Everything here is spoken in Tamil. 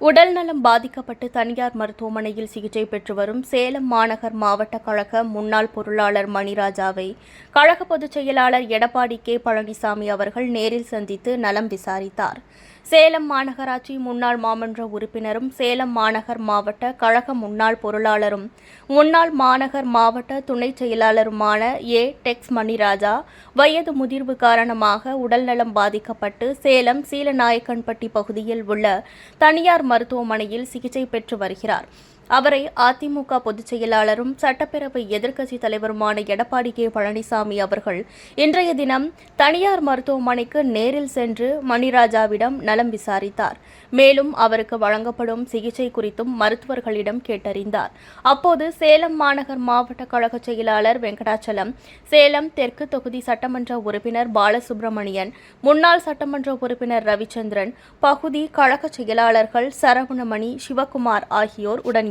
உடல்நலம் பாதிக்கப்பட்டு தனியார் மருத்துவமனையில் சிகிச்சை பெற்று வரும் சேலம் மாநகர் மாவட்ட கழக முன்னாள் பொருளாளர் மணிராஜாவை கழக பொதுச் செயலாளர் எடப்பாடி கே. பழனிசாமி அவர்கள் நேரில் சந்தித்து நலம் விசாரித்தார். சேலம் மாநகராட்சி முன்னாள் மாமன்ற உறுப்பினரும் சேலம் மாநகர் மாவட்ட கழக முன்னாள் பொருளாளரும் முன்னாள் மாநகர் மாவட்ட துணைச் செயலாளருமான ஏ. டெக்ஸ் மணிராஜா வயது முதிர்வு காரணமாக உடல்நலம் பாதிக்கப்பட்டு சேலம் சீலநாயக்கன்பட்டி பகுதியில் உள்ள தனியார் மருத்துவமனையில் சிகிச்சை பெற்று வருகிறார். அவரை அதிமுக பொதுச் செயலாளரும் சட்டப்பேரவை எதிர்க்கட்சித் தலைவருமான எடப்பாடி கே பழனிசாமி அவர்கள் இன்றைய தினம் தனியார் மருத்துவமனைக்கு நேரில் சென்று மணிராஜாவிடம் நலம் விசாரித்தார். மேலும் அவருக்கு வழங்கப்படும் சிகிச்சை குறித்தும் மருத்துவர்களிடம் கேட்டறிந்தார். அப்போது சேலம் மாநகர் மாவட்ட கழக செயலாளர் வெங்கடாச்சலம் சேலம் தெற்கு தொகுதி சட்டமன்ற உறுப்பினர் பாலசுப்ரமணியன் முன்னாள் சட்டமன்ற உறுப்பினர் ரவிச்சந்திரன் பகுதி கழக செயலாளர்கள் சரவணமணி சிவக்குமார் ஆகியோர் உடன்